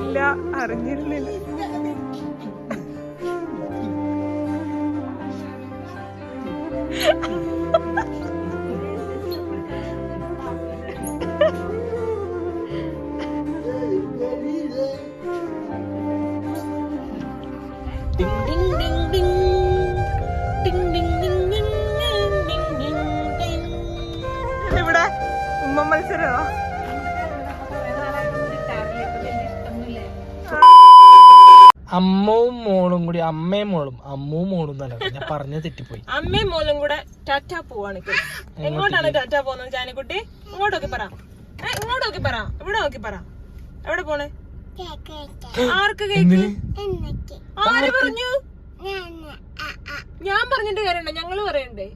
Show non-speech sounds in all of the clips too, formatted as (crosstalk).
ഇല്ല അറിഞ്ഞിരുന്നില്ല. അമ്മവും മോളും കൂടി അമ്മയും മോളും അമ്മവും മോളും എന്നല്ല ഞാൻ പറഞ്ഞു തെറ്റിപ്പോയി. അമ്മയും മോളും കൂടെ ടാറ്റ പോവാണ് എങ്ങോട്ടാണ് ടാറ്റ പോകുന്നത് ജാനിക്കുട്ടി? ഇങ്ങോട്ട് നോക്കി പറ. ഇങ്ങോട്ട് നോക്കി പറ. ഇവിടെ നോക്കി പറ. എവിടെ പോണേ? ആർക്ക് കേക്ക്? ആര് പറഞ്ഞു? ഞാൻ പറഞ്ഞിട്ട് കാര്യണ്ട ഞങ്ങൾ പറയണ്ടേ?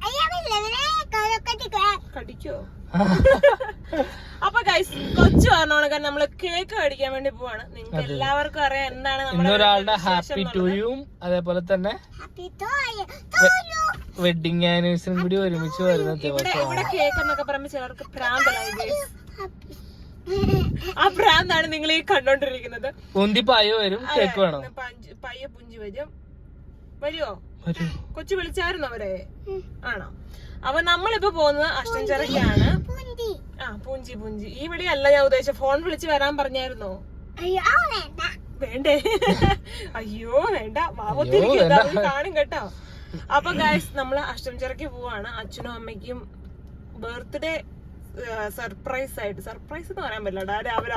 കടിക്കോ (laughs) അപ്പൊ ഗൈസ് കൊച്ചു പറഞ്ഞോണക്കാൻ നമ്മൾ കേക്ക് മേടിക്കാൻ വേണ്ടി പോവാണ്. നിങ്ങൾക്ക് എല്ലാവർക്കും അറിയാം എന്താണ് ഇന്നൊരാളുടെ ഹാപ്പി. ടൂയും അതേപോലെ തന്നെ വെഡിങ് ആനിവേഴ്സറി കൂടി ഒരുമിച്ച് വരുന്ന ഇവിടെ കേക്ക് എന്നൊക്കെ പറയുമ്പോ ചിലർക്ക് പ്രാന്തലായി ഗൈസ് ആ പ്രാന്താണ് നിങ്ങൾ ഈ കണ്ടോണ്ടിരിക്കുന്നത്. പായോ വരും കേക്ക് വേണം. പയ്യ പുഞ്ചി വരും. വരുവോ? വരൂ. കൊച്ചു വിളിച്ചായിരുന്നു അവരെ? ആണോ? അപ്പൊ നമ്മളിപ്പോ പോകുന്നത് അഷ്ടഞ്ചിറക്കാണ് ആ പൂഞ്ചി പൂഞ്ചി. ഈ വിളിയല്ല ഞാൻ ഉദ്ദേശിച്ച ഫോൺ വിളിച്ച് വരാൻ പറഞ്ഞായിരുന്നോ? വേണ്ടേ. അയ്യോ വേണ്ട. വാവത്തിരിക്കും കാണും കേട്ടോ. അപ്പൊ ഗായ്സ് നമ്മൾ അഷ്ടഞ്ചിറയ്ക്ക് പോവാണ്. അച്ഛനും അമ്മയ്ക്കും ബർത്ത്ഡേ സർപ്രൈസ് ആയിട്ട്. സർപ്രൈസ് എന്ന് പറയാൻ പറ്റില്ല രാവിലെ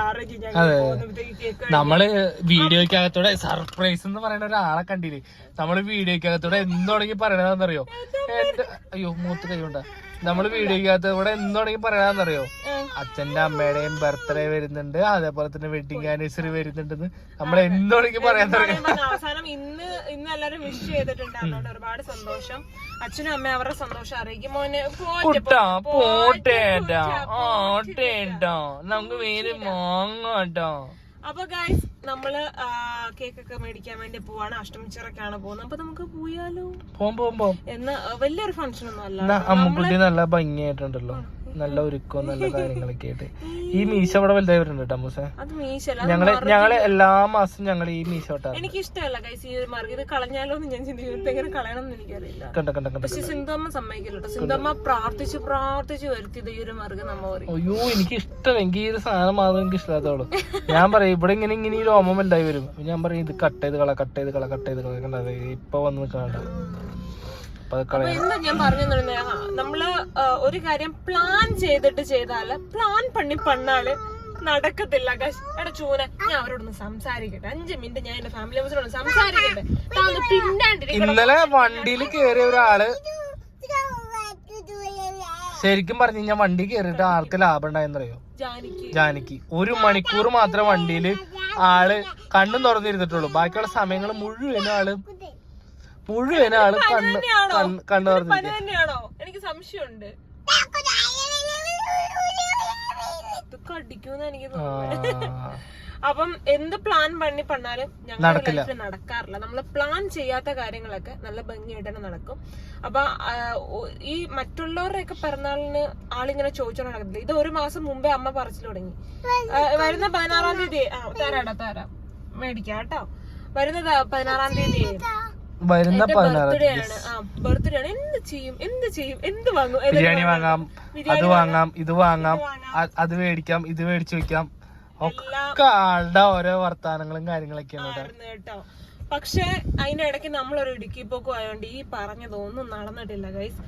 നമ്മൾ വീഡിയോക്കകത്തൂടെ സർപ്രൈസ് എന്ന് പറയുന്ന ഒരാളെ കണ്ടില്ലേ? നമ്മൾ വീഡിയോക്കകത്തൂടെ എന്ത് തുടങ്ങി പറയണതെന്നറിയോ? എന്റെ അയ്യോ മൂത്ത് കൈകൊണ്ട നമ്മൾ വീഡിയോക്കകത്തൂടെ എന്ത് തുടങ്ങി പറയാന്നറിയോ? അച്ഛന്റെ അമ്മയുടെയും ബർത്ത്ഡേ വരുന്നുണ്ട് അതേപോലെ തന്നെ വെഡിങ് ആനിവേഴ്സറി വരുന്നുണ്ട് നമ്മൾ എന്ത് തുടങ്ങി. പറയാന്നറിയോ അവസാനം ഇന്ന് ഇന്ന് എല്ലാരും വിഷ് ചെയ്തിട്ടുണ്ട് അതുകൊണ്ട് ഒരുപാട് സന്തോഷം. അച്ഛനും അമ്മയും അവരുടെ സന്തോഷം അറിയിക്കും. മോനെ കുട്ടാ പോട്ടേട്ടാ പോറ്റെ ആട്ടേട്ടാ നമുക്ക് വേര് മാങ്ങാട്ടോ. അപ്പൊ ഗൈസ് നമ്മൾ കേക്ക് ഒക്കെ മേടിക്കാൻ വേണ്ടി പോവാണ്. അഷ്ടമിച്ചിറക്കാണ് പോകുന്നത്. അപ്പൊ നമുക്ക് പോയാലോ? പോം പോം പോം. എന്ന് വലിയൊരു ഫംഗ്ഷൻ ഒന്നും അല്ല. അമ്മുക്കുട്ടി നല്ല ഭംഗിയായിട്ടുണ്ടല്ലോ. നല്ല ഒരുക്കവും നല്ല കാര്യങ്ങളൊക്കെ ആയിട്ട്. ഈ മീശ ഇവിടെ വലുതായി വരുന്നുണ്ട് കേട്ടോ അമ്മൂസേ ഞങ്ങൾ ഞങ്ങൾ എല്ലാ മാസവും ഞങ്ങൾ ഈ മീശ വെട്ടാറ് എനിക്ക് ഇഷ്ടമല്ല ഈ ഒരു മാർഗം ഇത് കളഞ്ഞാലോ എന്ന് ഞാൻ ചിന്തിക്കുന്നത് എങ്ങനെ കളയണം എന്ന് എനിക്കറിയില്ല. കണ്ട കണ്ട കണ്ട പക്ഷെ സിന്ധമ്മ സമ്മതിക്കില്ല കേട്ടോ സിന്ധമ്മ പ്രാർത്ഥിച്ച് പ്രാർത്ഥിച്ച് വരുത്തിയത് ഈ ഒരു മാർഗം നമ്മ പറയും. അയ്യോ എനിക്ക് ഇഷ്ടം എനിക്ക് ഈ ഒരു സാധനം മാത്രം എനിക്ക് ഇഷ്ടമാത്തോളൂ ഞാൻ പറയും ഇവിടെ ഇങ്ങനെ ഇങ്ങനെ ഈ രോമം ഉണ്ടായി വരും. ഞാൻ പറയും ഇത് കട്ട് ചെയ്ത് കള കട്ട് ചെയ്ത് കള കട്ട് ചെയ്ത് കള. കണ്ടത് ഇപ്പൊ വന്ന് നിൽക്കണ്ട അപ്പൊ എന്താ ഞാൻ പറഞ്ഞു നമ്മൾ ഒരു കാര്യം പ്ലാൻ ചെയ്തിട്ട് ചെയ്താൽ പ്ലാൻ പണി പണ്ണാൽ നടക്കത്തില്ല ഗൈസ് എടാ ചൂന ഞാൻ അവരോടൊന്ന് സംസാരിക്കട്ടെ. അഞ്ച് മിനിറ്റ് ഞാൻ എന്റെ ഫാമിലി മെമ്പേഴ്സിനോട് സംസാരിക്കട്ടെ. താന്ന് ഇന്നലെ വണ്ടിയിൽ കേറിയ ഒരാൾ ശരിക്കും പറഞ്ഞു കഴിഞ്ഞാൽ വണ്ടി കയറിയിട്ട് ആൾക്ക് ലാഭം ഉണ്ടായെന്നറിയോ? ജാനിക്ക്. ജാനകി ഒരു മണിക്കൂർ മാത്രം വണ്ടിയിൽ ആൾ കണ്ണും തുറന്നിരുന്നിട്ടുള്ളൂ. ബാക്കിയുള്ള സമയങ്ങൾ മുഴുവൻ ആൾ മുഴുവനും ആൾ കണ്ണ് കണ്ണു എനിക്ക് സംശയമുണ്ട്. എനിക്ക് അപ്പം എന്ത് പ്ലാൻ പണി പണ്ണാലും ഞങ്ങളുടെ. ലൈഫിൽ നടക്കാറില്ല. നമ്മൾ പ്ലാൻ ചെയ്യാത്ത കാര്യങ്ങളൊക്കെ നല്ല ഭംഗിയായിട്ട് തന്നെ നടക്കും. അപ്പൊ ഈ മറ്റുള്ളവരുടെ ഒക്കെ പിറന്നാളിന് ആളിങ്ങനെ ചോദിച്ചോണ്ട് നടക്കത്തില്ല? ഇത് ഒരു മാസം മുമ്പേ അമ്മ പറിച്ചു തുടങ്ങി. വരുന്ന പതിനാറാം തീയതി. ആ, തരാടാ തരാം. മേടിക്കാം കേട്ടോ വരുന്നത് പതിനാറാം തീയതി. വരുന്ന പതിനാറ് ബർത്ത്ഡേ ആണ്. എന്ത് ചെയ്യും? എന്ത് ചെയ്യും? എന്ത് വാങ്ങും? ബിരിയാണി വാങ്ങാം. അത് വാങ്ങാം. ഇത് വാങ്ങാം. അത് മേടിക്കാം ഇത് മേടിച്ചു വെക്കാം. ഒക്കെ ആളുടെ ഓരോ വർത്താനങ്ങളും കാര്യങ്ങളൊക്കെയാണ് പക്ഷെ അതിന്റെ ഇടയ്ക്ക് നമ്മളൊരു ഇടുക്കി പോക്കും ആയതുകൊണ്ട് ഈ പറഞ്ഞതൊന്നും നടന്നിട്ടില്ല ഗൈസ്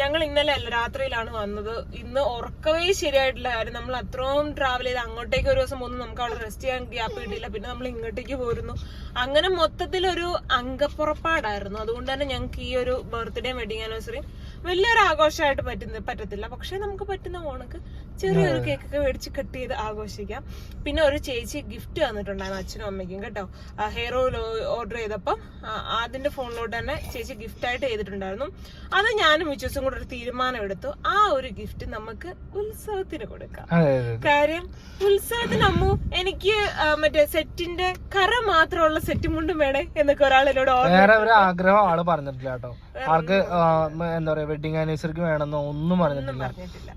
ഞങ്ങൾ ഇന്നലെ അല്ല രാത്രിയിലാണ് വന്നത്. ഇന്ന് ഉറക്കവേ ശരിയായിട്ടില്ല. കാര്യം നമ്മൾ അത്രയും ട്രാവൽ ചെയ്ത് അങ്ങോട്ടേക്ക് ഒരു ദിവസം പോകുന്നു നമുക്ക് അവിടെ റെസ്റ്റ് ചെയ്യാൻ ഗ്യാപ്പ് കിട്ടിയില്ല. പിന്നെ നമ്മൾ ഇങ്ങോട്ടേക്ക് പോരുന്നു. അങ്ങനെ മൊത്തത്തിലൊരു അംഗപ്പുറപ്പാടായിരുന്നു. അതുകൊണ്ട് തന്നെ ഞങ്ങൾക്ക് ഈ ഒരു ബർത്ത്ഡേ വെഡിങ് ആനിവേഴ്സറി വലിയൊരു ആഘോഷമായിട്ട് പറ്റുന്ന പറ്റത്തില്ല. പക്ഷെ നമുക്ക് പറ്റുന്ന ഓണക്ക് ചെറിയൊരു കേക്കൊക്കെ മേടിച്ച് കട്ട് ചെയ്ത് ആഘോഷിക്കാം. പിന്നെ ഒരു ചേച്ചി ഗിഫ്റ്റ് തന്നിട്ടുണ്ടായിരുന്നു അച്ഛനും അമ്മയ്ക്കും കേട്ടോ. ഹെയർ ഓയിൽ ഓർഡർ ചെയ്തപ്പം അതിന്റെ ഫോണിലോട്ട് തന്നെ ചേച്ചി ഗിഫ്റ്റ് ആയിട്ട് ചെയ്തിട്ടുണ്ടായിരുന്നു. അത് ഞാനും മിച്ചൂസും കൂടെ ഒരു തീരുമാനം എടുത്തു. ആ ഒരു ഗിഫ്റ്റ് നമുക്ക് ഉത്സവത്തിന് കൊടുക്കാം. കാര്യം ഉത്സവത്തിന് അമ്മു എനിക്ക് മറ്റേ സെറ്റിന്റെ കറ മാത്രമുള്ള സെറ്റ് മുണ്ടും വേണേ എന്നൊക്കെ ഒരാൾ എന്നോട് ഓർഡർ വേറെ ഒരു ആഗ്രഹം ആൾ പറഞ്ഞിട്ടില്ല കേട്ടോ. ആൾക്ക് എന്താ പറയാ വെഡിങ് ആനിവേഴ്സറിക്ക് വേണമെന്നോ ഒന്നും പറഞ്ഞിട്ടില്ല.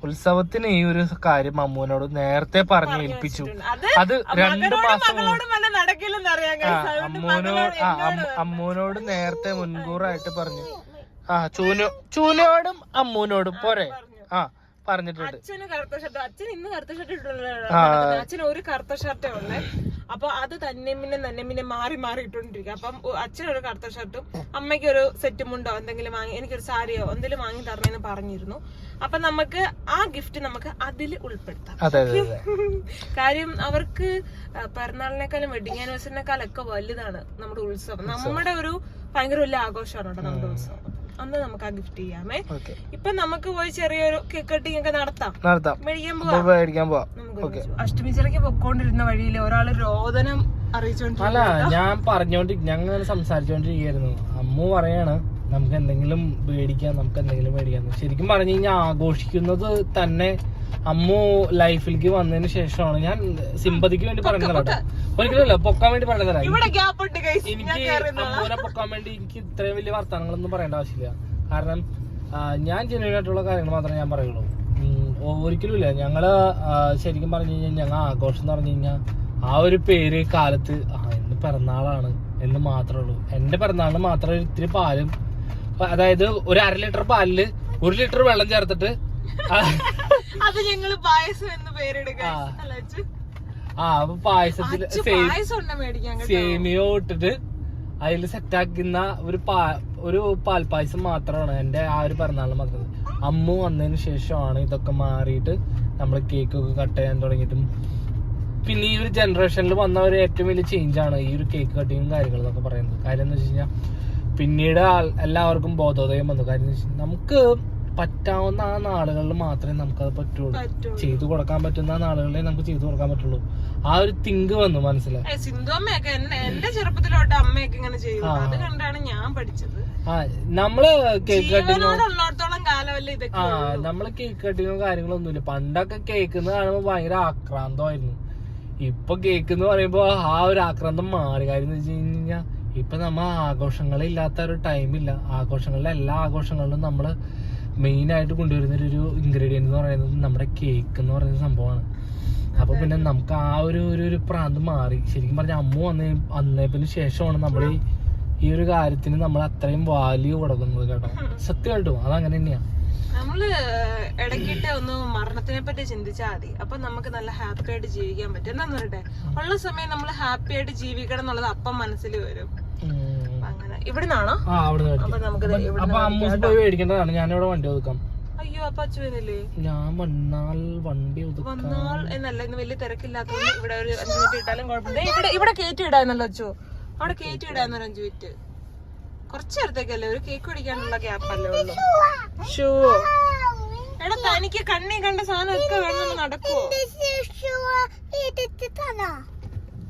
ഉത്സവത്തിന് ഈ ഒരു കാര്യം അമ്മുവിനോട് നേരത്തെ പറഞ്ഞു ഏൽപ്പിച്ചു. അത് രണ്ട് മാസം അമ്മുവിനോട്. അമ്മൂനോട് നേരത്തെ മുൻകൂറായിട്ട് പറഞ്ഞു. ആ ചൂനു ചൂനോടും അമ്മൂനോടും പോരെ. ആ പറഞ്ഞിട്ടുണ്ട്. അച്ഛന് കറുത്ത ഷർട്ട് അച്ഛൻ ഇന്ന് കറുത്ത ഷർട്ട്. ഇട്ടുള്ള അച്ഛന് ഒരു കറുത്ത ഷർട്ടേ ഉള്ളേ. അപ്പൊ അത് തന്നെ പിന്നെ തന്നെ പിന്നെ മാറി മാറി ഇട്ടോണ്ടിരിക്കും അപ്പം അച്ഛനൊരു കറുത്ത ഷർട്ടും അമ്മയ്ക്ക് ഒരു സെറ്റ് മുണ്ടോ എന്തെങ്കിലും വാങ്ങി എനിക്കൊരു സാരിയോ എന്തെങ്കിലും വാങ്ങി തരണമെന്ന് പറഞ്ഞിരുന്നു. അപ്പൊ നമുക്ക് ആ ഗിഫ്റ്റ് നമുക്ക് അതിൽ ഉൾപ്പെടുത്താം. കാര്യം അവർക്ക് പിറന്നാളിനേക്കാളും വെഡിങ് ആനിവേഴ്സറിനേക്കാളൊക്കെ വലുതാണ് നമ്മുടെ ഉത്സവം. നമ്മുടെ ഒരു ഭയങ്കര വലിയ ആഘോഷമാണ് കേട്ടോ നമ്മുടെ ഉത്സവം. അന്ന് നമുക്ക് ആ ഗിഫ്റ്റ് ചെയ്യാമേ ഇപ്പൊ നമുക്ക് പോയി ചെറിയൊരു കേക്ക് കട്ടിങ് ഒക്കെ നടത്താം. നടത്താം. മേടിക്കാൻ പോവാ. നമുക്ക് ഒരുമിച്ച് പോവാം. പൊക്കോണ്ടിരുന്ന വഴിയിൽ ഒരാൾ രോദനം അല്ല ഞാൻ പറഞ്ഞോണ്ടി ഞങ്ങൾ സംസാരിച്ചോണ്ടിരിക്കുന്നു അമ്മു പറയാണ് നമുക്ക് എന്തെങ്കിലും മേടിക്കാം നമുക്ക് എന്തെങ്കിലും മേടിക്കാം. ശരിക്കും പറഞ്ഞു കഴിഞ്ഞാൽ ആഘോഷിക്കുന്നത് തന്നെ അമ്മു ലൈഫിലേക്ക് വന്നതിന് ശേഷമാണ് ഞാൻ സിമ്പതിക്ക് വേണ്ടി പറയുന്നത് കേട്ടോ ഒരിക്കലല്ല പൊക്കാൻ വേണ്ടി പറയുന്നതല്ല എനിക്ക്. അമ്മൂനെ പൊക്കാൻ വേണ്ടി എനിക്ക് ഇത്രയും വലിയ വർത്തമാനങ്ങളൊന്നും പറയേണ്ട ആവശ്യമില്ല. കാരണം ഞാൻ ജെന്യൂൻ ആയിട്ടുള്ള കാര്യങ്ങൾ മാത്രമേ ഞാൻ പറയുള്ളൂ. ഉം, ഒരിക്കലും ഇല്ല ഞങ്ങൾ ശരിക്കും പറഞ്ഞു കഴിഞ്ഞാൽ ഞങ്ങൾ ആഘോഷം എന്ന് പറഞ്ഞു കഴിഞ്ഞാൽ ആ ഒരു പേര് കാലത്ത് ആ ഇന്ന് പിറന്നാളാണ് എന്ന് മാത്രമേ ഉള്ളൂ. എന്റെ പിറന്നാളിന് മാത്രമേ ഇത്തിരി പാലും അതായത് ഒരു അര ലിറ്റർ പാലിൽ ഒരു ലിറ്റർ വെള്ളം ചേർത്തിട്ട് (laughs) അത് ഞങ്ങൾ പായസം എന്ന് പേരിടുക. ആ. അപ്പൊ പായസത്തിൽ. സേമിയോ ഇട്ടിട്ട് അതിൽ സെറ്റാക്കുന്ന ഒരു പാ ഒരു പാൽപ്പായസം മാത്രമാണ് എന്റെ ആ ഒരു പിറന്നാളിന് മാത്രം അമ്മു വന്നതിന് ശേഷമാണ് ഇതൊക്കെ മാറിയിട്ട് നമ്മൾ കേക്ക് ഒക്കെ കട്ട് ചെയ്യാൻ തുടങ്ങിയിട്ടും പിന്നെ ഈ ഒരു ജനറേഷനിൽ വന്ന ഒരു ഏറ്റവും വലിയ ചേഞ്ച് ആണ് ഈ ഒരു കേക്ക് കട്ടിങ്ങും കാര്യങ്ങളും എന്നൊക്കെ പറയുന്നത്. കാര്യം എന്ന് വെച്ച് കഴിഞ്ഞാൽ പിന്നീട് എല്ലാവർക്കും ബോധോദയം വന്നു. കാര്യം എന്ന് നമുക്ക് പറ്റാവുന്ന ആ നാളുകളിൽ മാത്രമേ നമുക്കത് പറ്റുള്ളൂ. പറ്റുള്ളൂ. ചെയ്തു കൊടുക്കാൻ പറ്റുന്ന നാളുകളിലേ നമുക്ക് ചെയ്തു കൊടുക്കാൻ പറ്റുള്ളൂ. ആ ഒരു തിങ്ക് വന്നു മനസ്സിലായി. സിന്ധു അമ്മയൊക്കെ എന്നെ എന്റെ ചെറുപ്പത്തിലോട്ട് അമ്മയൊക്കെ ഇങ്ങനെ ചെയ്തു. അത് കണ്ടാണ് ഞാൻ പഠിച്ചത്. ആ നമ്മൾ കേക്ക് കട്ടിങ്ങോ ആ നമ്മൾ കേക്ക് കട്ടിങ്ങും കാര്യങ്ങളൊന്നുമില്ല. പണ്ടൊക്കെ കേക്ക് എന്ന് കാണുമ്പോ ഭയങ്കര ആക്രാന്തമായിരുന്നു. ഇപ്പൊ കേക്ക് എന്ന് പറയുമ്പോ ആ ഒരു ആക്രാന്തം മാറി കാര്യം എന്ന് വെച്ച് കഴിഞ്ഞാൽ ഇപ്പൊ നമ്മ ആഘോഷങ്ങളില്ലാത്ത ഒരു ടൈമില്ല ആഘോഷങ്ങളിലെ എല്ലാ ആഘോഷങ്ങളിലും നമ്മൾ മെയിൻ ആയിട്ട് കൊണ്ടുവരുന്ന ഒരു ഇൻഗ്രീഡിയന്റ് എന്ന് പറയുന്നത് നമ്മുടെ കേക്ക് എന്ന് പറയുന്ന സംഭവമാണ്. അപ്പൊ പിന്നെ നമുക്ക് ആ ഒരു ഒരു ഒരു പ്രാന്ത് മാറി. ശരിക്കും പറഞ്ഞ അമ്മ വന്ന വന്നതിന് ശേഷമാണ് നമ്മൾ ഈ ഒരു കാര്യത്തിന് നമ്മൾ അത്രയും വാല്യൂ കൊടുക്കുന്നത് കേട്ടോ. സത്യമായിട്ടും അതങ്ങനെ തന്നെയാ. നമ്മൾ ഇടയ്ക്കിട്ട് ഒന്ന് മരണത്തിനെ പറ്റി ചിന്തിച്ചാൽ മതി. അപ്പൊ നമുക്ക് നല്ല ഹാപ്പി ആയിട്ട് ജീവിക്കാൻ പറ്റും. എന്താന്ന് പറയട്ടെ? ഉള്ള സമയം നമ്മൾ ഹാപ്പി ആയിട്ട് ജീവിക്കണം എന്നുള്ളത് അപ്പം മനസ്സിൽ വരും. ഇവിടുന്നാണോ? അപ്പൊ നമുക്ക് മേടിക്കേണ്ടതാണ്. ഞാനിവിടെ വണ്ടി ഒതുക്കാം. അയ്യോ അപ്പൊ അച്ചുവിനില്ലേ? ഞാൻ വന്നാൽ വണ്ടി വന്നാൽ എന്നല്ല ഇന്ന് വലിയ തിരക്കില്ലാത്തതുകൊണ്ട് ഇവിടെ ഒരു അഞ്ചു മിനിറ്റ് ഇട്ടാലും കുഴപ്പമില്ല ഇവിടെ ഇവിടെ കയറ്റി ഇടാന്നല്ലോ അച്ചു. അവിടെ കയറ്റി ഇടാന്നൊരു അഞ്ചു മിനിറ്റ് കുറച്ചു നേരത്തേക്കല്ലേ? ഒരു കേക്ക് പിടിക്കാനുള്ള ഗ്യാപ്പ് അല്ലേ ഉള്ളൂ? ഷൂ എടാ തനിക്ക് കണ്ണി കണ്ട സാധനം ഒക്കെ വേണം നടക്കുവോ?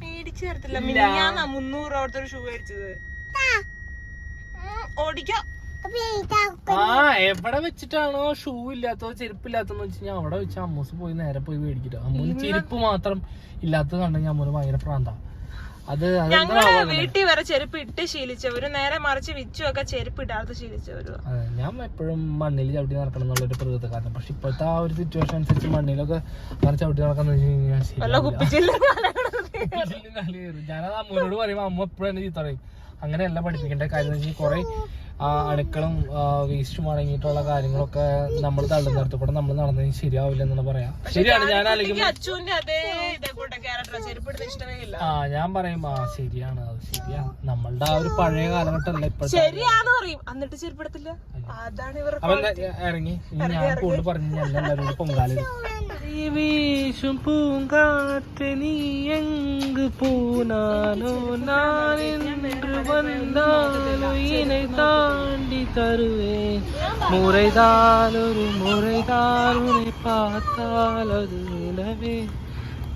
മേടിച്ചു തരത്തില്ല. മിനിഞ്ഞാന്നാ മുന്നൂറ് അവിടുത്തെ ഒരു ഷൂ മേടിച്ചത്. ഓടിക്കാം. ആ എവിടെ വെച്ചിട്ടാണോ ഷൂ ഇല്ലാത്തോ ചെരുപ്പ് ഇല്ലാത്തതെന്ന് വെച്ച് കഴിഞ്ഞാൽ അവിടെ വെച്ച് അമ്മൂസ് പോയി നേരെ പോയി മേടിക്കട്ടോ. അമ്മൂന് ചെരുപ്പ് മാത്രം ഇല്ലാത്തത് കണ്ടെങ്കിൽ അമ്മൂന് ഭയങ്കര പ്രാന്താ. അത് ഞങ്ങൾ വീട്ടിൽ വരെ ചെരുപ്പ് ഇട്ട് ശീലിച്ചവരും നേരെ മറിച്ച് വിച്ചു ഒക്കെ ചെരുപ്പ് ഇടാതെ ശീലിച്ചവരും ഞാൻ എപ്പോഴും മണ്ണിൽ ചവിട്ടി നടക്കണം എന്നുള്ള ഒരു പ്രകൃതക്കാരൻ പക്ഷെ ഇപ്പോഴത്തെ ആ ഒരു സിറ്റുവേഷൻ അനുസരിച്ച് മണ്ണിലൊക്കെ മറിച്ച് ചവിട്ടി നടക്കാന്ന് വെച്ച് കഴിഞ്ഞാൽ. ഞാനത് അമ്മൂനോട് പറയുമ്പോ അമ്മ എപ്പോഴും എന്നെ ചീത്ത പറയും. അങ്ങനെയല്ല പഠിപ്പിക്കേണ്ട കാര്യം എന്ന് വെച്ചാൽ കുറെ അണുക്കളും വേസ്റ്റും അടങ്ങിയിട്ടുള്ള കാര്യങ്ങളൊക്കെ നമ്മൾ തള്ളുന്നിടത്ത് കൂടെ നമ്മൾ നടന്നതിന് ശരിയാവില്ല എന്നാണ് പറയാം ശരിയാണ് ഞാൻ അല്ലെങ്കിൽ എനിക്ക് അച്ചുവിന്റെ അതേ ഇതേ കൂട്ട ക്യാരക്ടർ ചെരുപ്പ് ഇടുന്ന ഇഷ്ടമേ ഇല്ല ആ ഞാൻ പറയും ആ ശരിയാണ് അത് ശരിയാണ് നമ്മളുടെ ആ ഒരു പഴയ കാലഘട്ടമല്ല ഇപ്പോഴത്തെ ശരിയാന്ന് പറയും എന്നിട്ട് ചെരുപ്പ് ഇടത്തില്ല അതാണ് ഇവർ അവൻ ഇറങ്ങി ഇനി ഞാൻ കൂടുതൽ പറഞ്ഞു ഞാൻ എല്ലാവരും പൊങ്കാലിടും വീശും പൂങ്കാറ്റ് നീ എങ്ക് പൂനാനോ நான் என்று வந்தாலோ இனை தாண்டி தருவேன் முறைதான் ஒரு முறைதான் உன்னை பார்த்தால் அது நிலவே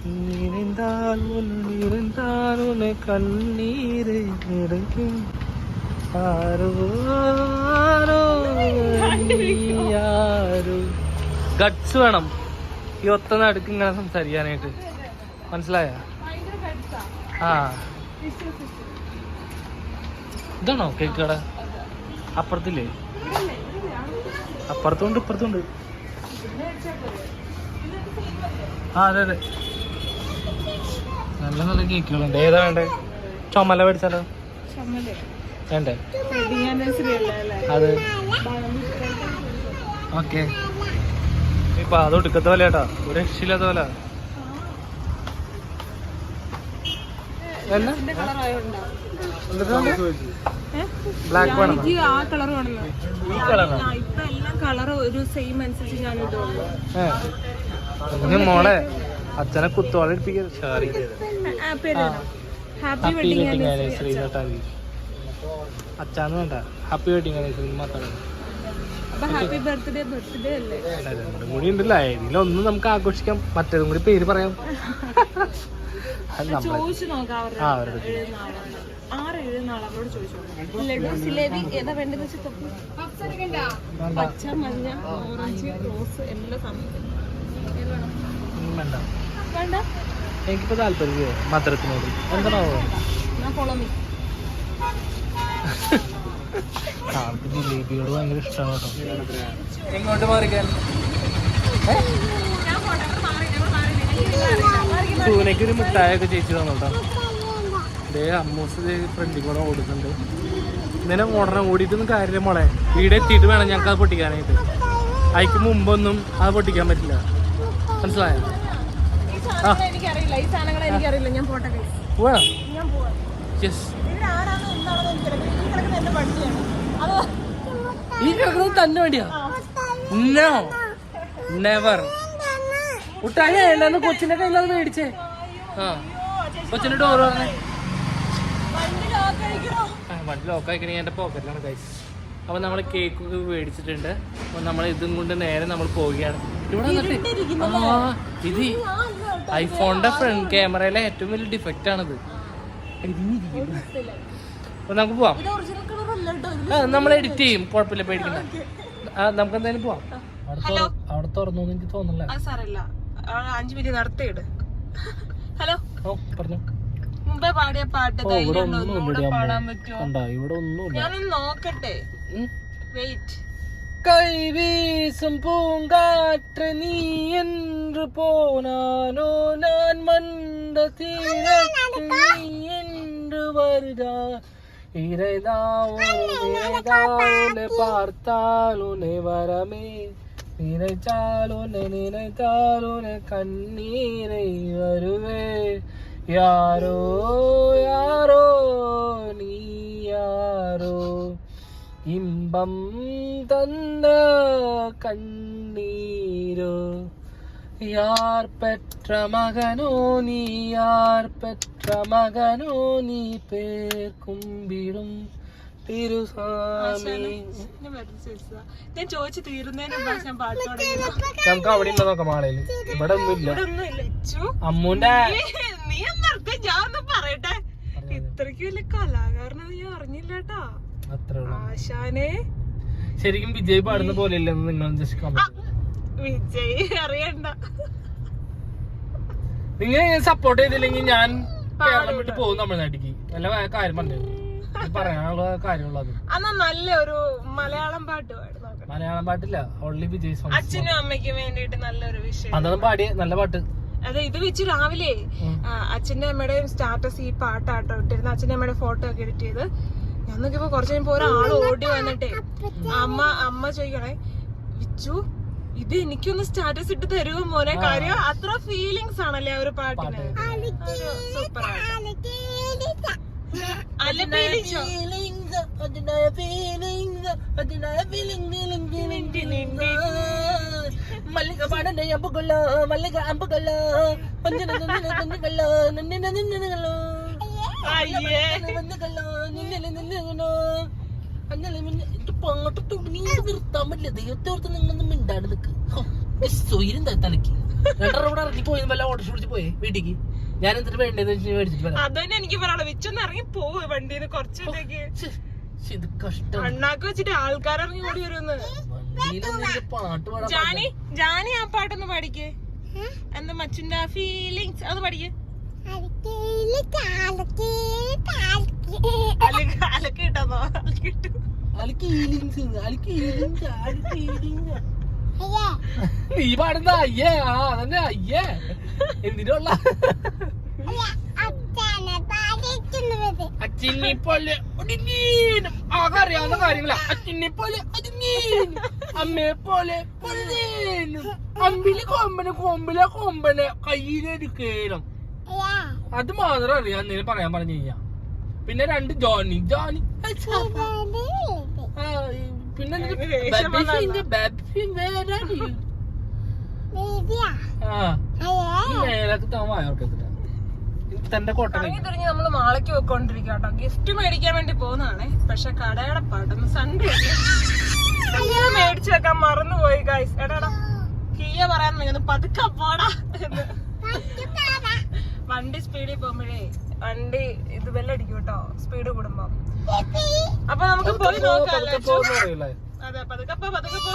நினைந்தால் உன் இருந்தால் உன்னை கண்ணீரை கிடைக்கும் ആരോ ആരോ നീയാരോ ഗട്സ് വേണം ഈ ഒത്ത നടുക്ക് ഇങ്ങനെ സംസാരിക്കാനായിട്ട് മനസ്സിലായ ആ ഇതാണോ കേക്ക് കട അപ്പുറത്തില്ലേ? അപ്പുറത്തുണ്ട് ഇപ്പുറത്തുണ്ട്. ആ അതെ അതെ. നല്ല നല്ല കേക്കുകളുണ്ട്. ഏതാ വേണ്ടേ? ചുമല മേടിച്ചാലോ? വേണ്ടേ? അത്. ഓക്കെ. ഇപ്പൊ അത് ഒടുക്കത്തെ പോലെ കേട്ടോ. ഒരു രക്ഷയില്ലാത്ത പോലെ. ബ്ലാക്ക് വേണം. എനിക്ക് ആ കളർ വേണല്ലോ. ഇപ്പൊ എല്ലാം കളർ ഒരു സെയിം അനുസരിച്ച് ഞാൻ ഇടുള്ളൂ. ഏ. മോളെ അച്ഛനെ കുത്തോളം ഹാപ്പി വെഡിങ് ആനിവേഴ്സറി അച്ഛാന്ന് വേണ്ട. ഹാപ്പി വെഡിങ് ആനിവേഴ്സറി രണ്ടും കൂടി ഉണ്ടല്ലോ. ഇതിലൊന്നും നമുക്ക് ആഘോഷിക്കാം. മറ്റേതും കൂടി പേര് പറയാം. (laughs) അവരുടെ ആ ആറ് എഴുതുന്ന ആൾ അവരോട് ചോദിച്ചു ലഡു ജിലേബി ഏതാ വേണ്ടത് പച്ച മഞ്ഞ ഓറഞ്ച് റോസ് എല്ലാ സമയത്തും വേണ്ട. വേണ്ട? എനിക്കിപ്പോ താല്പര്യം മധുരത്തിനോട്. എന്താണോ? ഞാൻ ഫോളോ മീ ആൾക്ക് ജിലേബിയോട് ഭയങ്കര ഇഷ്ടമാണ് കേട്ടോ. എങ്ങോട്ട് മാറിക്കാൻ? സൂനയ്ക്ക് ഒരു മിഠായൊക്കെ ചേച്ചി തന്നോട്ടോ. ദേ അമ്മൂസ് ഫ്രണ്ടിൽ കൂടെ ഓടുന്നുണ്ട്. ഇങ്ങനെ ഓടണം ഓടിയിട്ടൊന്നും കാര്യമില്ല മോളെ. വീട് എത്തിയിട്ട് വേണം ഞങ്ങൾക്ക് അത് പൊട്ടിക്കാനായിട്ട്. അതിക്ക് മുമ്പൊന്നും അത് പൊട്ടിക്കാൻ പറ്റില്ല. മനസ്സിലായോ. പോവാ? യെസ് ഈ കിടക്കുന്നത് തന്നെ വേണ്ടിയാ? നോ നെവർ കൊച്ചിന്റെ കയ്യിൽ അത് മേടിച്ചേ ആ. കൊച്ചിന്റെ ഡോറ് പറഞ്ഞേ വണ്ടി ലോക്ക് ആയിക്കണേ എന്റെ പോക്കറ്റിലാണ് കൈസ് അപ്പൊ നമ്മൾ കേക്ക് ഒക്കെ മേടിച്ചിട്ടുണ്ട്. അപ്പൊ നമ്മൾ ഇതും കൊണ്ട് നേരെ നമ്മൾ പോവുകയാണ്. ഇവിടെ വന്നിട്ട് ആ ഇത് ഐഫോണിന്റെ ഫ്രണ്ട് ക്യാമറയിലെ ഏറ്റവും വലിയ ഡിഫക്റ്റ് ആണിത്. ഇരിക്കുന്നു. അപ്പൊ നമുക്ക് പോവാം. നമ്മൾ എഡിറ്റ് ചെയ്യും കുഴപ്പമില്ല പേടിക്കണ്ട. ആ, നമുക്ക് എന്തായാലും പോവാം. അവിടെ തുറ- അവിടെ തുറന്നു എനിക്ക് തോന്നുന്നില്ല. സാറല്ല അഞ്ച് മിനിറ്റ് നടത്തിയിട്. ഹലോ ഓ പറഞ്ഞു. മുമ്പേ പാടിയ പാട്ട് ഓ ധൈര്യം ഇവിടെ ഉണ്ടോ? ഒന്നും ഒന്നുകൂടെ ഇല്ല പാടാൻ പറ്റുമോ കണ്ട ഇവിടെ ഒന്നുമില്ല ഞാനൊന്ന് നോക്കട്ടെ ഉം. വെയിറ്റ് கைவீசும் பூங்காற்று நீ என்று போனானோ நான் மந்த தீரத்து நீ என்று வருதா இறைதா ஒரு பார்த்தால் உன்னை வரமே நினைச்சால் உன்னை நினைத்தால் உன்னை கண்ணீரை வருவே யாரோ யாரோ நீ யாரோ? இன்பம் தந்த கண்ணீரோ? யார் பெற்ற மகனோ நீ யார் பெற்ற மகனோ? நீ பேர் கும்பிடும் ഞാൻ ചോദിച്ചു തീരുന്നതിന് ഞാൻ പാട്ട് നമുക്ക് അവിടെ ഉണ്ടോ നോക്കാം മാളയിൽ ഇവിടെ ഒന്നുമില്ല അമ്മൂന്റെ നീ- നീ എന്നർത്ഥം ഞാൻ ഒന്ന് പറയട്ടെ. ഇത്രയ്ക്ക് വലിയ കലാകാരനെ ഞാൻ അറിഞ്ഞില്ല കേട്ടാ ആശാനെ. ശരിക്കും വിജയ് പാടുന്ന പോലെ ഇല്ലെന്ന് നിങ്ങൾ ജസ്റ്റ് വിജയ് അറിയണ്ട. നിങ്ങൾ സപ്പോർട്ട് ചെയ്തില്ലെങ്കിൽ ഞാൻ കേരളം വിട്ട് പോകും തമിഴ്നാട്ടിക്ക്. നല്ല കാര്യം പറഞ്ഞു. പറയാനുള്ള കാര്യമുള്ളത്. അന്നാ നല്ല ഒരു മലയാളം പാട്ട് പാടി നോക്കണം മലയാളം പാട്ടില്ല ഒള്ളി വിജയ് അച്ഛനും അമ്മയ്ക്കും വേണ്ടിയിട്ട് നല്ലൊരു വിഷയം. അതൊന്നും പാടിയ നല്ല പാട്ട്. അതെ ഇത് വെച്ച് രാവിലെ അച്ഛന്റെ അമ്മയുടെയും സ്റ്റാറ്റസ് ഈ പാട്ടാട്ടോ ഇട്ടിരുന്ന അച്ഛന്റെ അമ്മയുടെ ഫോട്ടോ ഒക്കെ എഡിറ്റ് ചെയ്ത്. ഞാൻ നോക്കിയപ്പോ കുറച്ച് കഴിയുമ്പോ ഒരാൾ ഓടി വന്നിട്ടേ അമ്മ അമ്മ ചോദിക്കണേ വിച്ചു ഇത് എനിക്കൊന്ന് സ്റ്റാറ്റസ് ഇട്ട് തരുമോ മോനെ? കാര്യം അത്ര ഫീലിങ്സ് ആണല്ലേ ആ ഒരു പാട്ടിന്. സൂപ്പർ അങ്ങോട്ട് അയ്യേ നിർത്താൻ പറ്റില്ല ദൈവത്തോർത്ത് നിങ്ങളൊന്നും മിണ്ടാണ്ട് നിൽക്കുക തലക്ക് രണ്ടര ഇവിടെ ഇറങ്ങി പോയി വല്ല ഓട്ടോ പിടിച്ച് പോയി വീട്ടിക്ക്. ഞാൻ എന്തിട്ട് വേണ്ടതെന്ന് വെച്ച് മേടിച്ചിട്ട് അതന്നെ എനിക്ക് പറയാനുള്ളത് വിച്ചൊന്ന് ഇറങ്ങി പോവ് വണ്ടിന്ന് കുറച്ചത്തേക്ക് ഇത് കഷ്ടം. അണ്ണാക്ക് വെച്ചിട്ട് ആൾക്കാരിറങ്ങി ഓടി വരുമെന്ന് ജാനി ജാനി ആ പാട്ടൊന്ന് പാടിക്കേ. എന്താ മച്ചുന്റെ ഫീലിങ്സ് അത് പാടിക്കേ. അലക്കിട്ടോ അലക്ക് അലക്കി അലക്കി അലിക്ക് നീ പാടുന്ന അയ്യേ ആ അതന്നെ അയ്യേ. എന്തിനുള്ള? പോലെ കാര്യങ്ങളാ. അമ്മയെ അമ്പിൽ കൊമ്പന് കൊമ്പിലെ കൊമ്പനെ കയ്യിലെടുക്കേലും അത് മാത്രം അറിയാം പറയാൻ പറഞ്ഞു കഴിഞ്ഞാ. പിന്നെ രണ്ട് ജോണി. ജോണി. പിന്നെ ബേബിന്റെ ബേബി വേറെ തന്റെ തിരിഞ്ഞ് നമ്മൾ മാളയ്ക്ക് പോയിക്കൊണ്ടിരിക്കുക കേട്ടോ. ഗിഫ്റ്റ് മേടിക്കാൻ വേണ്ടി പോകുന്നതാണേ. പക്ഷെ കടയുടെ പടം സൺഡേ മേടിച്ചു വെക്കാൻ മറന്നു പോയി ഗൈസ് എടാടാ കീയ പറയാൻ പതുക്കെ പോടാ വണ്ടി സ്പീഡിൽ പോകുമ്പോഴേ വണ്ടി ഇത് ബെല്ലടിക്കും കേട്ടോ സ്പീഡ് കൂടുമ്പോ. അപ്പൊ നമുക്ക് പോയി പോന്നറിയില്ലേ അതെ പതുക്കെ പോ പതുക്കെ പോ.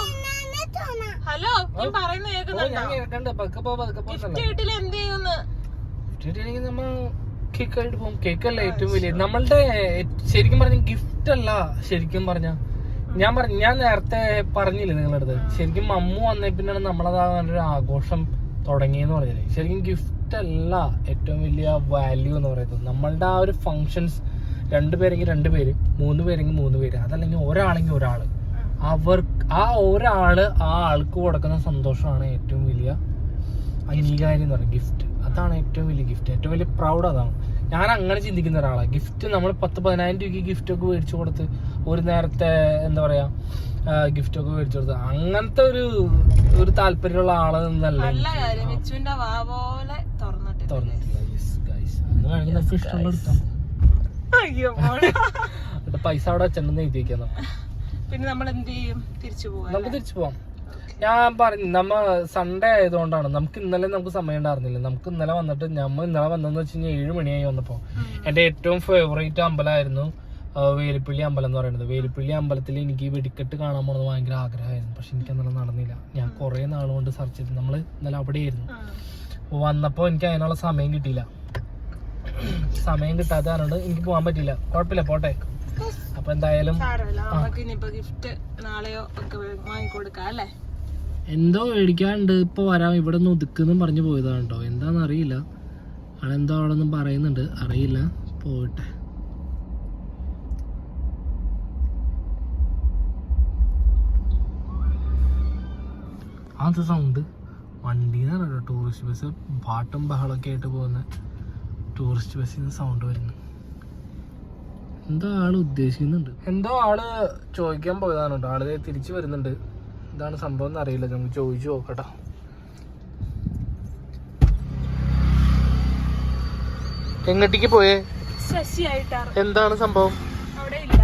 ഹലോ ഞാൻ പറയുന്ന കേൾക്കുന്നുണ്ടോ എന്ത് ചെയ്യുന്നു? പോകും. കേക്കല്ല ഏറ്റവും വലിയ. നമ്മളുടെ ശരിക്കും പറഞ്ഞ ഗിഫ്റ്റ് അല്ല ശരിക്കും പറഞ്ഞ. ഞാൻ പറഞ്ഞു ഞാൻ നേരത്തെ പറഞ്ഞില്ലേ നിങ്ങളുടെ അടുത്ത് ശരിക്കും അമ്മു വന്നേ പിന്നെയാണ് നമ്മളത് ആ ഒരു ആഘോഷം തുടങ്ങിയെന്ന് പറഞ്ഞില്ലേ. ശരിക്കും ഗിഫ്റ്റ് അല്ല ഏറ്റവും വലിയ വാല്യൂ എന്ന് പറയുന്നത്. നമ്മളുടെ ആ ഒരു ഫങ്ഷൻസ് രണ്ടുപേരെങ്കിൽ രണ്ട് പേര് മൂന്ന് പേരെങ്കിൽ മൂന്ന് പേര് അതല്ലെങ്കിൽ ഒരാളെങ്കിൽ ഒരാൾ അവർ ആ ഒരാൾ ആ ആൾക്ക് കൊടുക്കുന്ന സന്തോഷമാണ് ഏറ്റവും വലിയ അംഗീകാരം എന്ന് പറയുന്നത്. ഗിഫ്റ്റ് അതാണ് ഏറ്റവും വലിയ ഗിഫ്റ്റ് ഏറ്റവും വലിയ പ്രൗഡ് അതാണ്. ഞാൻ അങ്ങനെ ചിന്തിക്കുന്ന ഒരാളാണ് ഗിഫ്റ്റ് നമ്മൾ പത്ത് പതിനായിരം രൂപയ്ക്ക് ഗിഫ്റ്റ് ഒക്കെ മേടിച്ചു കൊടുത്ത് ഒരു നേരത്തെ എന്താ പറയാ ഗിഫ്റ്റ് ഒക്കെ മേടിച്ചു കൊടുത്ത് അങ്ങനത്തെ ഒരു ഒരു താല്പര്യമുള്ള ആൾ അയ്യോ പൈസ അവിടെ വെച്ചിട്ടുണ്ടെന്ന് എഴുതി വെക്കാം. പിന്നെ നമ്മൾ എന്ത് ചെയ്യും? തിരിച്ചു പോവാം നമുക്ക് തിരിച്ചു പോവാം. ഞാൻ പറഞ്ഞു നമ്മ സൺഡേ ആയതുകൊണ്ടാണ്. നമുക്ക് ഇന്നലെ നമുക്ക് സമയം ഉണ്ടായിരുന്നില്ല. നമുക്ക് ഇന്നലെ വന്നിട്ട് നമ്മ ഇന്നലെ വന്നെന്ന് വെച്ച് കഴിഞ്ഞാൽ ഏഴ് മണിയായി വന്നപ്പോ. എന്റെ ഏറ്റവും ഫേവറേറ്റ് അമ്പലമായിരുന്നു വേലിപ്പള്ളി അമ്പലം എന്ന് പറയുന്നത്. വേലിപ്പള്ളി അമ്പലത്തിൽ എനിക്ക് വെടിക്കെട്ട് കാണാൻ പോണത് ഭയങ്കര ആഗ്രഹമായിരുന്നു. പക്ഷെ എനിക്ക് അന്നേരം നടന്നില്ല. ഞാൻ കുറെ നാളുകൊണ്ട് സെർച്ച് ചെയ്തു. നമ്മൾ ഇന്നലെ അവിടെയായിരുന്നു. അപ്പൊ വന്നപ്പോ എനിക്ക് അതിനുള്ള സമയം കിട്ടിയില്ല. സമയം കിട്ടാത്ത കാരണം എനിക്ക് പോകാൻ പറ്റില്ല കുഴപ്പമില്ല പോട്ടെ. അപ്പൊ എന്തായാലും എന്തോ മേടിക്കാണ്ട് ഇപ്പൊ വരാം. ഇവിടെ നിന്ന് ഒതുക്കുന്നു പറഞ്ഞു പോയതാണ് കേട്ടോ എന്താന്ന് അറിയില്ല. ആളെന്തോ അവിടെ ഒന്നും പറയുന്നുണ്ട്. അറിയില്ല. പോട്ടെ. അത് സൗണ്ട് വണ്ടിന്ന് കേട്ടോ ടൂറിസ്റ്റ് ബസ് പാട്ടും ബഹളമൊക്കെ ആയിട്ട് പോകുന്ന ടൂറിസ്റ്റ് ബസ്സിൽ നിന്ന് സൗണ്ട് വരുന്നു. എന്തോ ആൾ ഉദ്ദേശിക്കുന്നുണ്ട്? എന്തോ ആൾ ചോദിക്കാൻ പോയതാണ് കേട്ടോ. ആൾ ദേ തിരിച്ചു വരുന്നുണ്ട്. എന്താണ് സംഭവം എന്ന് അറിയില്ല. നമുക്ക് ചോദിച്ചു നോക്കട്ടോ. എങ്ങട്ടേക്ക് പോയേ? എന്താണ് സംഭവം? അവിടെ ഇല്ല.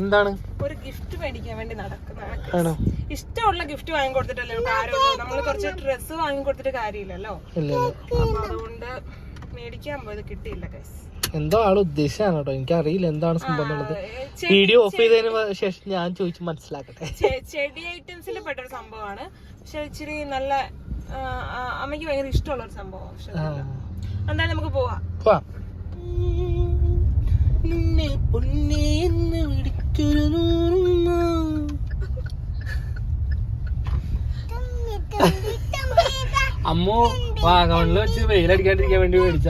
എന്താണ്? ഒരു ഗിഫ്റ്റ് മേടിക്കാൻ വേണ്ടി നടക്കുന്നതാണ് ആണോ? ഇഷ്ടമുള്ള ഗിഫ്റ്റ് വാങ്ങിക്കൊടുത്തിട്ടല്ലേ കാര്യമുള്ളൂ നമ്മൾ കുറച്ച് ഡ്രസ്സ് വാങ്ങിക്കൊടുത്തിട്ട് കാര്യമില്ലല്ലോ. ഇല്ല ഇല്ല. അപ്പൊ അതുകൊണ്ട് മേടിക്കാൻ പോയത് കിട്ടിയില്ല ഗൈസ് എന്തോ ആൾ ഉദ്ദേശിച്ചാണ് കേട്ടോ. എനിക്ക് അറിയില്ല എന്താണ് സംഭവം എന്നുള്ളത്. വീഡിയോ ഓഫ് ചെയ്തതിന് ശേഷം ഞാൻ ചോദിച്ചു മനസ്സിലാക്കട്ടെ. ചെടി ഐറ്റംസിൽ പെട്ടൊരു സംഭവമാണ്. പക്ഷെ ഇച്ചിരി നല്ല അമ്മയ്ക്ക് ഭയങ്കര ഇഷ്ടമുള്ള ഒരു സംഭവം. എന്തായാലും നമുക്ക് പോവാം. പോവാം. നിന്നെ പൊന്നേ എന്ന് വിളിക്കൊരു നൂറുമ്മ. അമ്മു വാഗമണ്ണിൽ വെച്ച് വെയിലടിക്കാണ്ടിരിക്കാൻ വേണ്ടി മേടിച്ച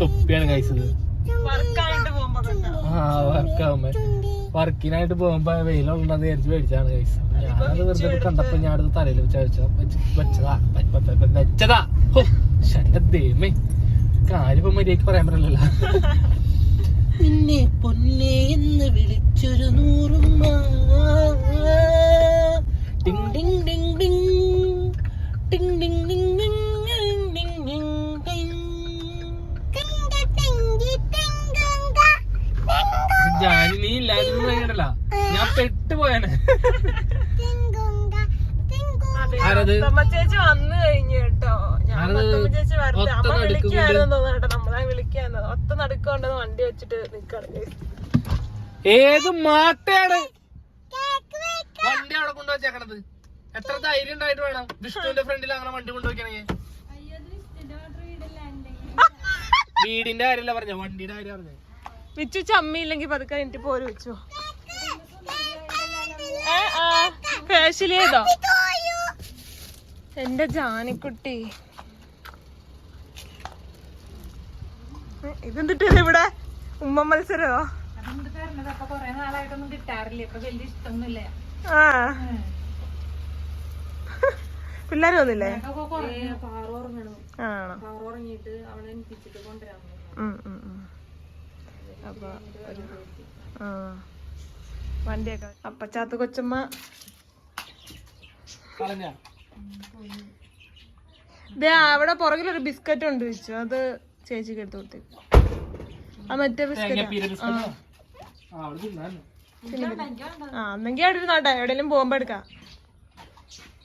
തൊപ്പിയാണ് കഴിച്ചത്. ആ വർക്കാവുമ്പോ. വർക്കിനായിട്ട് പോകുമ്പോ വെയിലുണ്ടെന്ന് വിചാരിച്ച് മേടിച്ചാണ് കഴിച്ചത്. ഞാനത് വെറുതെ കണ്ടപ്പോ ഞാൻ അടുത്ത് തലയിൽ വെച്ച് വെച്ച- വെച്ച്- വെച്ചതാ. വെച്ചതാ. ദൈവമേ. കാര്യം മര്യാദയ്ക്ക് പറയാൻ പറ്റില്ലല്ലോ നിന്നെ പൊന്നെ എന്ന് വിളിച്ചൊരു നൂറുമ്മ ടിങ് ടിങ് ടിങ്. ജാനി നീ ഇല്ലായിരുന്നു ഞാൻ ആരത്? ചേച്ചി വന്നു കഴിഞ്ഞു കേട്ടോ. ഞാൻ ചേച്ചി വരട്ടെ. അമ്മ വിളിക്കായിരുന്നു നമ്മളെ വിളിക്കാന്ന് ഒത്ത നടുക്കൊണ്ടെന്ന് വണ്ടി വെച്ചിട്ട് നിക്കാണ്. ഏത് മാട്ടയാണ്? വണ്ടി അവിടെ കൊണ്ടുവച്ചേക്കണത് എത്ര ധൈര്യം ഉണ്ടായിട്ട് വേണം? വിഷ്ണുവിന്റെ ഫ്രണ്ടിൽ അങ്ങനെ വണ്ടി കൊണ്ടുവയ്ക്കണെങ്കിൽ വീടിന്റെ കാര്യമല്ല പറഞ്ഞ വണ്ടിയുടെ കാര്യം പറഞ്ഞ വിച്ചു ചമ്മിയില്ലെങ്കിൽ പതുക്കെ എനിക്ക് പോര് വെച്ചു. ഫേഷ്യൽ ചെയ്തോ? എന്റെ ജാനിക്കുട്ടി. ഇതെന്തിട്ട് ഇവിടെ? ഉമ്മ മത്സരമോ? അപ്പൊ കൊറേ നാളായിട്ടൊന്നും ഉം, ഉം, ഉം. അപ്പൊ ഒരു- ആ. വണ്ടിയൊക്കെ അപ്പച്ചാത്ത കൊച്ചമ്മ. കളഞ്ഞ? ദേ അവിടെ പുറകിലൊരു ബിസ്ക്കറ്റ് ഉണ്ട് വെച്ചു. അത് ചേച്ചിക്ക് എടുത്ത് കൊടുത്തു. ആ മറ്റേ ബിസ്ക്കറ്റ്. ആ. എന്നെങ്കിൽ അവിടെ ഇരുന്നാട്ടെ. എവിടെയെങ്കിലും പോകുമ്പോ എടുക്കാം.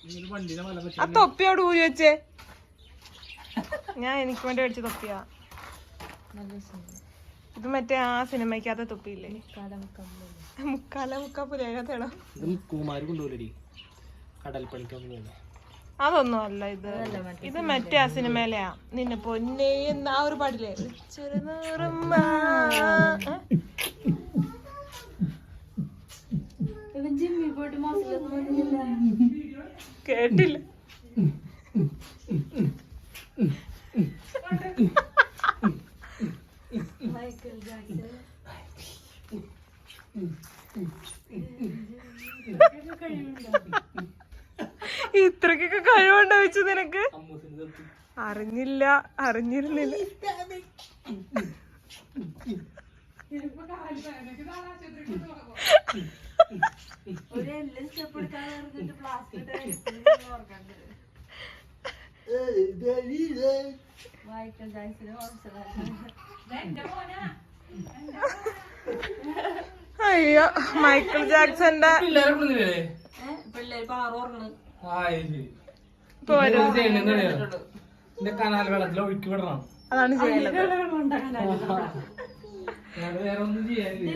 ഇങ്ങനെ വണ്ടിനെ മല ആ തൊപ്പി അവിടെ ഊരി വെച്ചേ. ഞാൻ എനിക്ക് വേണ്ടി മേടിച്ച തൊപ്പിയാ. ഇത് മറ്റേ ആ സിനിമയ്ക്കകത്ത് തൊപ്പിയില്ലേ? മുക്കാല മുക്കാ പുതിയകത്തേടോ ഇത് കുമാര് കൊണ്ടുപോലടി കടൽ പണിക്കൊന്നും വേണ്ട അതൊന്നും അല്ല ഇത്. ഇത് മറ്റേ ആ സിനിമയിലെയാ നിന്നെ പൊന്നേ എന്ന ആ. ഒരു പാടില്ലേ ചെറു നിറമ്മ. ഏ? കേട്ടില്ല. (laughs) ഇത്രക്കൊക്കെ കഴിവുണ്ടോ വെച്ചു നിനക്ക്? അമ്മൂസിന് അറിഞ്ഞില്ല അറിഞ്ഞിരുന്നില്ല. (laughs) അയ്യോ മൈക്കിൾ ജാക്സന്റെ കനാൽ വെള്ളത്തിൽ ഒഴുക്കി വിടണം. അതാണ് ചെയ്യേണ്ടത് ഞാൻ വേറെ ഒന്നും ചെയ്യാനില്ല